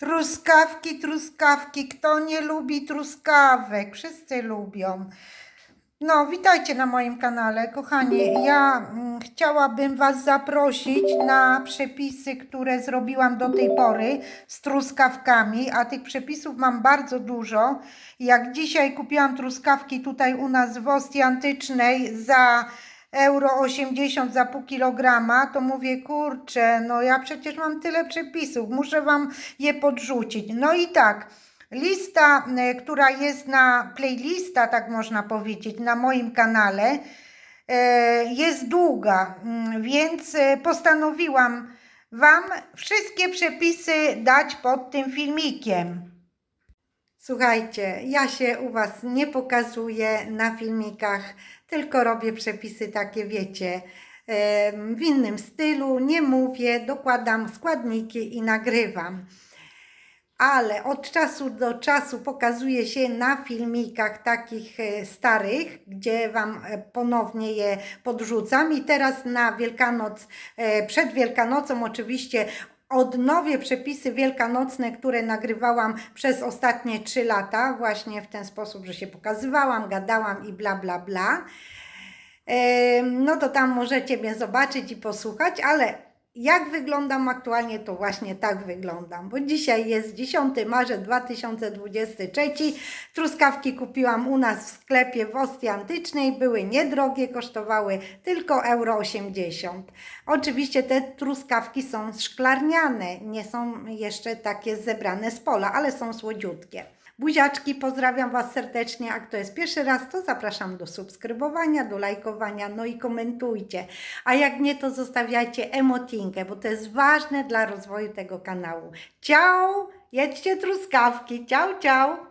Truskawki, truskawki. Kto nie lubi truskawek? Wszyscy lubią. No, witajcie na moim kanale, kochani. Ja mm, chciałabym Was zaprosić na przepisy, które zrobiłam do tej pory z truskawkami, a tych przepisów mam bardzo dużo. Jak dzisiaj kupiłam truskawki tutaj u nas w Ostii Antycznej za euro 80 za pół kilograma, to mówię, kurczę, no ja przecież mam tyle przepisów, muszę Wam je podrzucić. No i tak, lista, e, która jest na playlista, tak można powiedzieć, na moim kanale, e, jest długa, mm, więc e, postanowiłam Wam wszystkie przepisy dać pod tym filmikiem. Słuchajcie, ja się u Was nie pokazuję na filmikach, tylko robię przepisy takie, wiecie, w innym stylu, nie mówię, dokładam składniki i nagrywam. Ale od czasu do czasu pokazuję się na filmikach takich e, starych, gdzie Wam e, ponownie je podrzucam. I teraz na Wielkanoc, e, przed Wielkanocą oczywiście odnowię przepisy wielkanocne, które nagrywałam przez ostatnie 3 lata, właśnie w ten sposób, że się pokazywałam, gadałam i bla bla bla. No to tam możecie mnie zobaczyć i posłuchać, ale jak wyglądam aktualnie, to właśnie tak wyglądam, bo dzisiaj jest 10 marzec 2023. Truskawki kupiłam u nas w sklepie w Ostii Antycznej, były niedrogie, kosztowały tylko euro 80. Oczywiście te truskawki są szklarniane, nie są jeszcze takie zebrane z pola, ale są słodziutkie. Buziaczki, pozdrawiam Was serdecznie, a kto jest pierwszy raz, to zapraszam do subskrybowania, do lajkowania, no i komentujcie. A jak nie, to zostawiajcie emotinkę, bo to jest ważne dla rozwoju tego kanału. Ciao! Jedźcie truskawki, ciao, ciao!